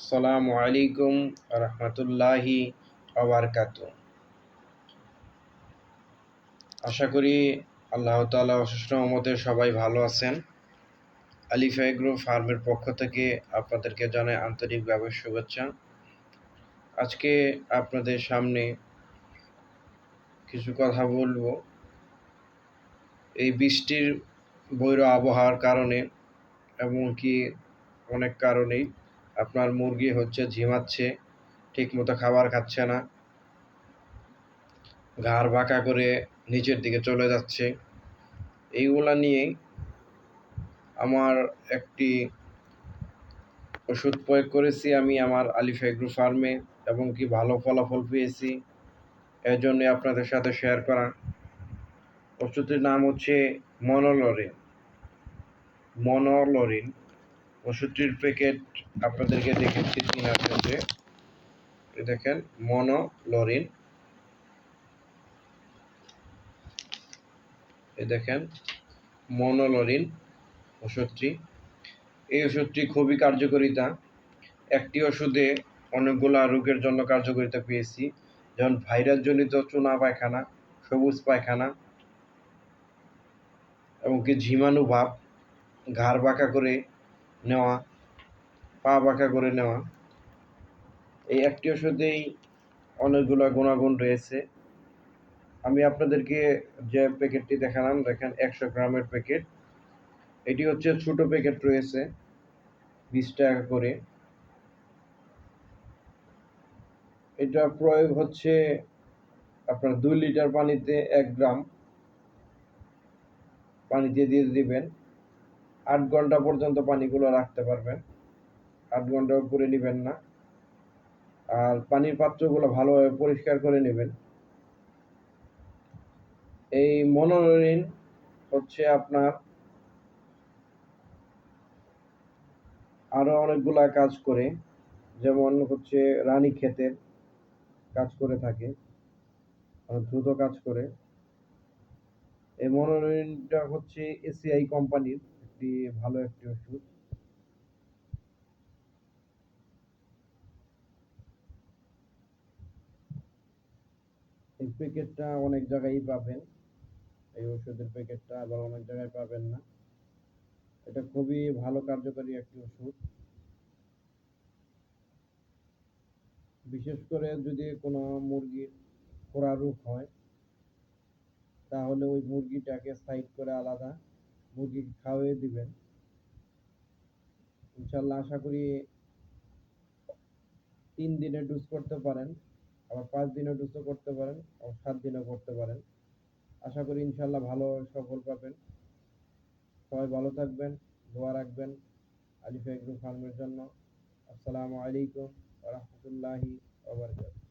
আসসালামু আলাইকুম রহমতুল্লাহি আবরকাত আশা করি আল্লাহ তালা অশেষ রহমতে সবাই ভালো আছেন। আলিফা এগ্রো ফার্মের পক্ষ থেকে আপনাদেরকে জানাই আন্তরিকভাবে শুভেচ্ছা। আজকে আপনাদের সামনে কিছু কথা বলব। এই বৃষ্টির বৈর আবহাওয়ার কারণে, এমনকি অনেক কারণেই। আপনার মুরগি হচ্ছে ঝিমাচ্ছে, ঠিকমতো খাবার খাচ্ছে না। ঘাড় বাঁকা করে নিচের দিকে চলে যাচ্ছে। এইগুলা নিয়ে আমার একটি ওষুধ প্রয়োগ করেছি আমি আমার আলিফা এগ্রো ফার্মে এবং কি ভালো ফলাফল পেয়েছি। এর জন্য আপনাদের সাথে শেয়ার করা। ওষুধটির নাম হচ্ছে মনোলরিন। মনোলরিন ওষুধটির প্যাকেট আপনাদেরকে দেখেছি কেনার ক্ষেত্রে দেখেন মনোলরিন এ দেখেন মনোলরিন ওষুধটি। এই ওষুধটি খুবই কার্যকরিতা। একটি ওষুধে অনেকগুলা রোগের জন্য কার্যকরিতা পেয়েছি, যেমন ভাইরাসজনিত চুনা পায়খানা, সবুজ পায়খানা এমনকি ঝিমানু ভাব, ঘাড় বাঁকা করে নেওয়া, পা বাঁকা করে নেওয়া। এই একটি ওষুধেই অনেকগুলো গুণাগুণ রয়েছে। আমি আপনাদেরকে যে প্যাকেটটি দেখালাম, দেখেন একশো গ্রামের প্যাকেট। এটি হচ্ছে ছোট প্যাকেট রয়েছে, বিশ টাকা করে। এটা প্রয়োগ হচ্ছে আপনার দুই লিটার পানিতে এক গ্রাম। পানিতে দিয়ে দিবেন। আট ঘণ্টা পর্যন্ত পানিগুলো রাখতে পারবেন। আট ঘণ্টা উপরে নেবেন না। আর পানির পাত্রগুলো ভালোভাবে পরিষ্কার করে নেবেন। এই মনোরিন হচ্ছে আপনার আরও অনেকগুলা কাজ করে, যেমন হচ্ছে রানী ক্ষেতের কাজ করে থাকে দ্রুত কাজ করে। এই মনোনয়নটা হচ্ছে এসিআই কোম্পানির। একটি ভালো একটি ওষুধ। এই প্যাকেটটা অনেক জায়গায় পাবেন। এই ওষুধের প্যাকেটটা আবার অনেক জায়গায় পাবেন না। এটা খুবই ভালো কার্যকরী একটি ওষুধ। বিশেষ করে যদি কোনো মুরগির খোরা রোগ হয়, তাহলে ওই মুরগিটাকে সাইড করে আলাদা। মুরগিকে খাওয়িয়ে দিবেন। ইনশাল্লাহ আশা করি তিন দিনে ডুজ করতে পারেন, আবার পাঁচ দিনে ডুজও করতে পারেন, আবার সাত দিনেও করতে পারেন। আশা করি ইনশাল্লাহ ভালো সফল পাবেন। সবাই ভালো থাকবেন, দোয়া রাখবেন আলিফা এগ্রো ফার্মের জন্য। আসসালামু আলাইকুম রহমতুল্লাহি ওবরকাত